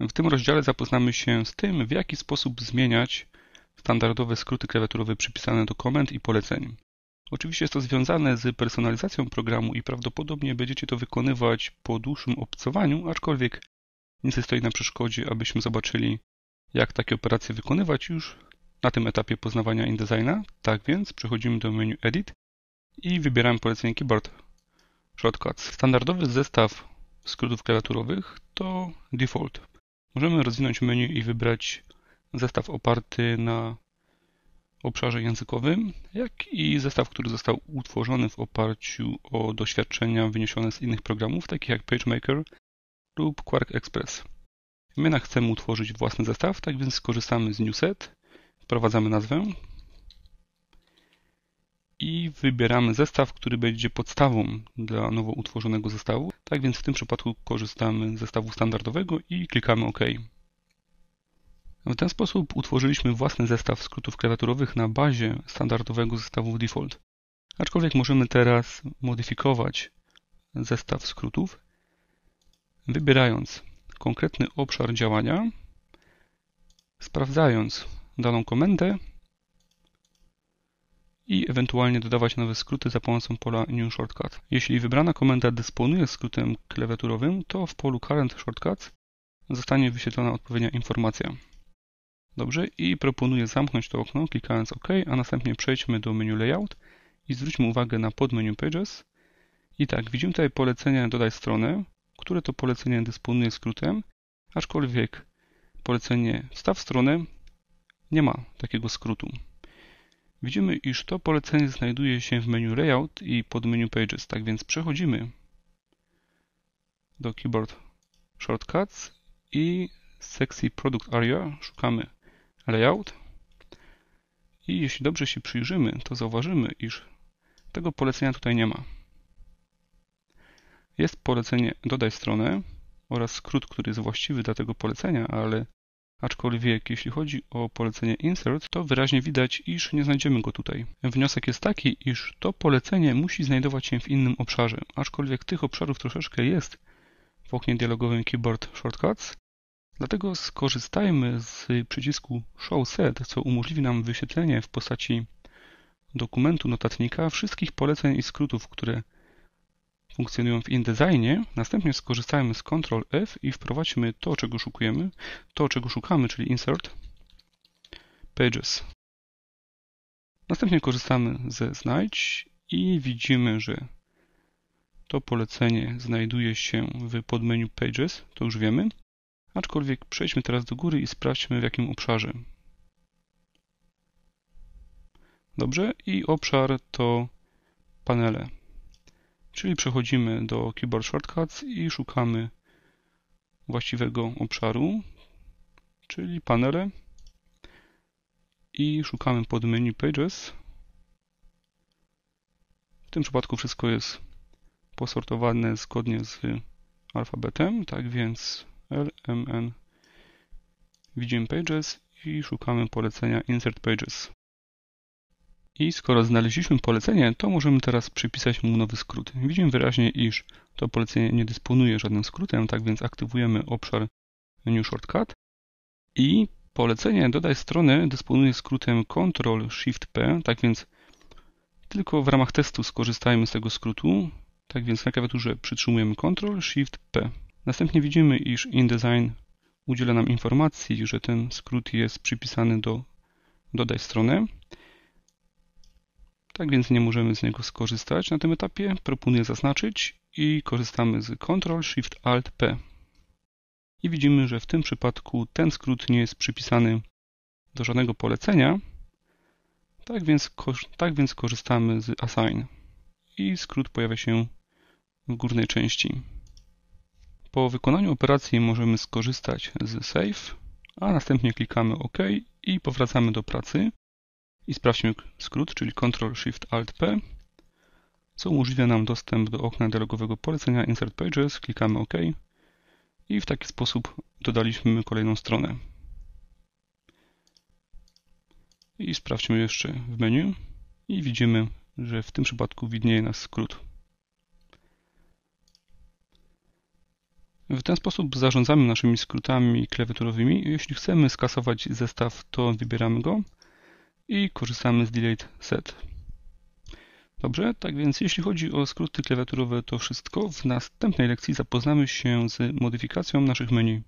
W tym rozdziale zapoznamy się z tym, w jaki sposób zmieniać standardowe skróty klawiaturowe przypisane do komend i poleceń. Oczywiście jest to związane z personalizacją programu i prawdopodobnie będziecie to wykonywać po dłuższym obcowaniu, aczkolwiek nic nie stoi na przeszkodzie, abyśmy zobaczyli, jak takie operacje wykonywać już na tym etapie poznawania InDesigna. Tak więc przechodzimy do menu Edit i wybieramy polecenie Keyboard Shortcuts. Standardowy zestaw skrótów klawiaturowych to Default. Możemy rozwinąć menu i wybrać zestaw oparty na obszarze językowym, jak i zestaw, który został utworzony w oparciu o doświadczenia wyniesione z innych programów, takich jak PageMaker lub Quark Express. My chcemy utworzyć własny zestaw, tak więc skorzystamy z New Set, wprowadzamy nazwę wybieramy zestaw, który będzie podstawą dla nowo utworzonego zestawu. Tak więc w tym przypadku korzystamy z zestawu standardowego i klikamy OK. W ten sposób utworzyliśmy własny zestaw skrótów klawiaturowych na bazie standardowego zestawu default. Aczkolwiek możemy teraz modyfikować zestaw skrótów, wybierając konkretny obszar działania, sprawdzając daną komendę i ewentualnie dodawać nowe skróty za pomocą pola New Shortcut. Jeśli wybrana komenda dysponuje skrótem klawiaturowym, to w polu Current Shortcuts zostanie wyświetlona odpowiednia informacja. Dobrze, i proponuję zamknąć to okno, klikając OK, a następnie przejdźmy do menu Layout i zwróćmy uwagę na podmenu Pages. I tak, widzimy tutaj polecenie Dodaj stronę, które to polecenie dysponuje skrótem, aczkolwiek polecenie Wstaw stronę nie ma takiego skrótu. Widzimy, iż to polecenie znajduje się w menu Layout i pod menu Pages, tak więc przechodzimy do Keyboard Shortcuts i z sekcji Product Area szukamy Layout i jeśli dobrze się przyjrzymy, to zauważymy, iż tego polecenia tutaj nie ma. Jest polecenie dodaj stronę oraz skrót, który jest właściwy dla tego polecenia, ale aczkolwiek jeśli chodzi o polecenie insert, to wyraźnie widać, iż nie znajdziemy go tutaj. Wniosek jest taki, iż to polecenie musi znajdować się w innym obszarze, aczkolwiek tych obszarów troszeczkę jest w oknie dialogowym Keyboard Shortcuts, Dlatego skorzystajmy z przycisku Show Set, co umożliwi nam wyświetlenie w postaci dokumentu notatnika wszystkich poleceń i skrótów, które funkcjonują w InDesignie. Następnie skorzystajmy z Ctrl F i wprowadźmy to, czego szukujemy, to, czego szukamy, czyli Insert Pages. Następnie korzystamy ze Znajdź i widzimy, że to polecenie znajduje się w podmenu Pages, to już wiemy. Aczkolwiek przejdźmy teraz do góry i sprawdźmy w jakim obszarze. Dobrze, i obszar to panele. Czyli przechodzimy do Keyboard Shortcuts i szukamy właściwego obszaru, czyli panele i szukamy pod menu Pages. W tym przypadku wszystko jest posortowane zgodnie z alfabetem, tak więc lmn widzimy pages i szukamy polecenia insert pages. I skoro znaleźliśmy polecenie, to możemy teraz przypisać mu nowy skrót. Widzimy wyraźnie, iż to polecenie nie dysponuje żadnym skrótem, tak więc aktywujemy obszar New Shortcut i polecenie dodaj stronę dysponuje skrótem Ctrl-Shift-P, tak więc tylko w ramach testu skorzystajmy z tego skrótu. Tak więc na klawiaturze przytrzymujemy Ctrl-Shift-P. Następnie widzimy, iż InDesign udziela nam informacji, że ten skrót jest przypisany do dodaj stronę. Tak więc nie możemy z niego skorzystać na tym etapie. Proponuję zaznaczyć i korzystamy z Ctrl Shift Alt P. I widzimy, że w tym przypadku ten skrót nie jest przypisany do żadnego polecenia. Tak więc, tak więc korzystamy z Assign. I skrót pojawia się w górnej części. Po wykonaniu operacji możemy skorzystać z Save, a następnie klikamy OK i powracamy do pracy. I sprawdźmy skrót, czyli Ctrl-Shift-Alt-P, co umożliwia nam dostęp do okna dialogowego polecenia Insert Pages. Klikamy OK i w taki sposób dodaliśmy kolejną stronę. I sprawdźmy jeszcze w menu i widzimy, że w tym przypadku widnieje nas skrót. W ten sposób zarządzamy naszymi skrótami klawiaturowymi. Jeśli chcemy skasować zestaw, to wybieramy go i korzystamy z Delete Set. Dobrze, tak więc jeśli chodzi o skróty klawiaturowe to wszystko. W następnej lekcji zapoznamy się z modyfikacją naszych menu.